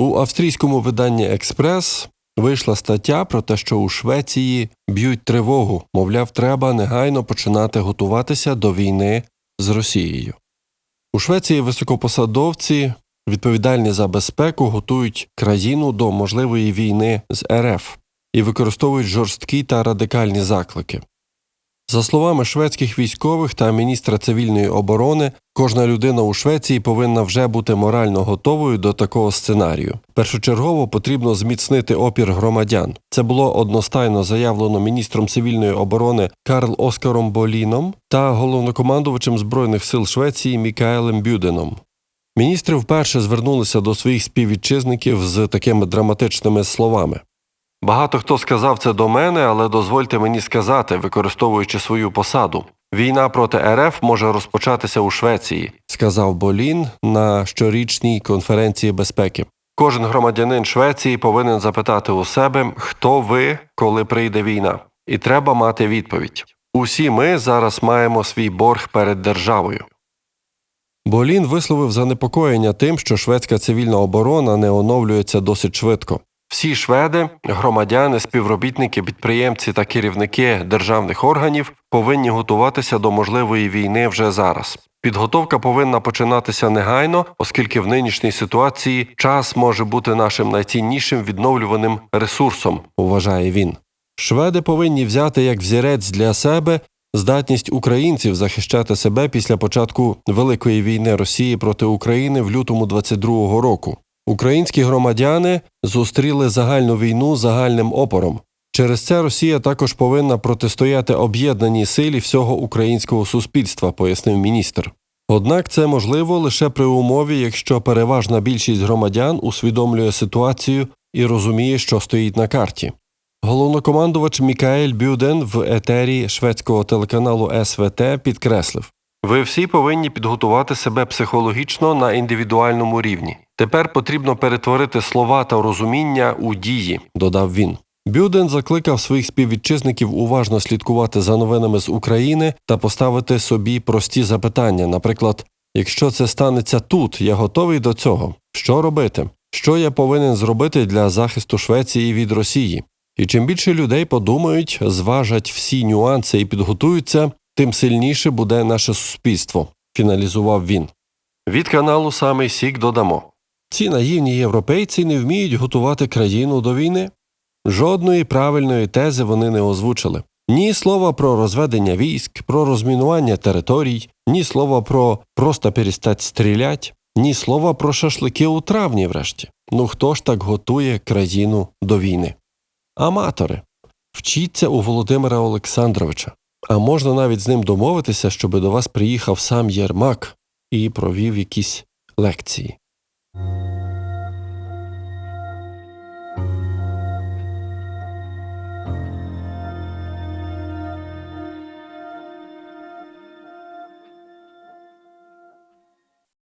У австрійському виданні Експрес вийшла стаття про те, що у Швеції б'ють тривогу, мовляв, треба негайно починати готуватися до війни з Росією. У Швеції високопосадовці, відповідальні за безпеку, готують країну до можливої війни з РФ і використовують жорсткі та радикальні заклики. За словами шведських військових та міністра цивільної оборони, кожна людина у Швеції повинна вже бути морально готовою до такого сценарію. Першочергово потрібно зміцнити опір громадян. Це було одностайно заявлено міністром цивільної оборони Карл Оскаром Боліном та головнокомандувачем збройних сил Швеції Мікаелем Бюденом. Міністри вперше звернулися до своїх співвітчизників з такими драматичними словами. Багато хто сказав це до мене, але дозвольте мені сказати, використовуючи свою посаду. Війна проти РФ може розпочатися у Швеції, сказав Болін на щорічній конференції безпеки. Кожен громадянин Швеції повинен запитати у себе, хто ви, коли прийде війна, і треба мати відповідь. Усі ми зараз маємо свій борг перед державою. Болін висловив занепокоєння тим, що шведська цивільна оборона не оновлюється досить швидко. Всі шведи, громадяни, співробітники, підприємці та керівники державних органів повинні готуватися до можливої війни вже зараз. Підготовка повинна починатися негайно, оскільки в нинішній ситуації час може бути нашим найціннішим відновлюваним ресурсом, вважає він. Шведи повинні взяти як взірець для себе здатність українців захищати себе після початку Великої війни Росії проти України в лютому 22-го року. Українські громадяни зустріли загальну війну загальним опором. Через це Росія також повинна протистояти об'єднаній силі всього українського суспільства, пояснив міністр. Однак це можливо лише при умові, якщо переважна більшість громадян усвідомлює ситуацію і розуміє, що стоїть на карті. Головнокомандувач Мікаель Бюден в етері шведського телеканалу СВТ підкреслив: ви всі повинні підготувати себе психологічно на індивідуальному рівні. Тепер потрібно перетворити слова та розуміння у дії, додав він. Бюден закликав своїх співвітчизників уважно слідкувати за новинами з України та поставити собі прості запитання. Наприклад, якщо це станеться тут, я готовий до цього. Що робити? Що я повинен зробити для захисту Швеції від Росії? І чим більше людей подумають, зважать всі нюанси і підготуються, тим сильніше буде наше суспільство, фіналізував він. Від каналу Самий Сік додамо. Ці наївні європейці не вміють готувати країну до війни. Жодної правильної тези вони не озвучили. Ні слова про розведення військ, про розмінування територій, ні слова про просто перестать стрілять, ні слова про шашлики у травні, врешті. Ну хто ж так готує країну до війни? Аматори. Вчіться у Володимира Олександровича. А можна навіть з ним домовитися, щоби до вас приїхав сам Єрмак і провів якісь лекції.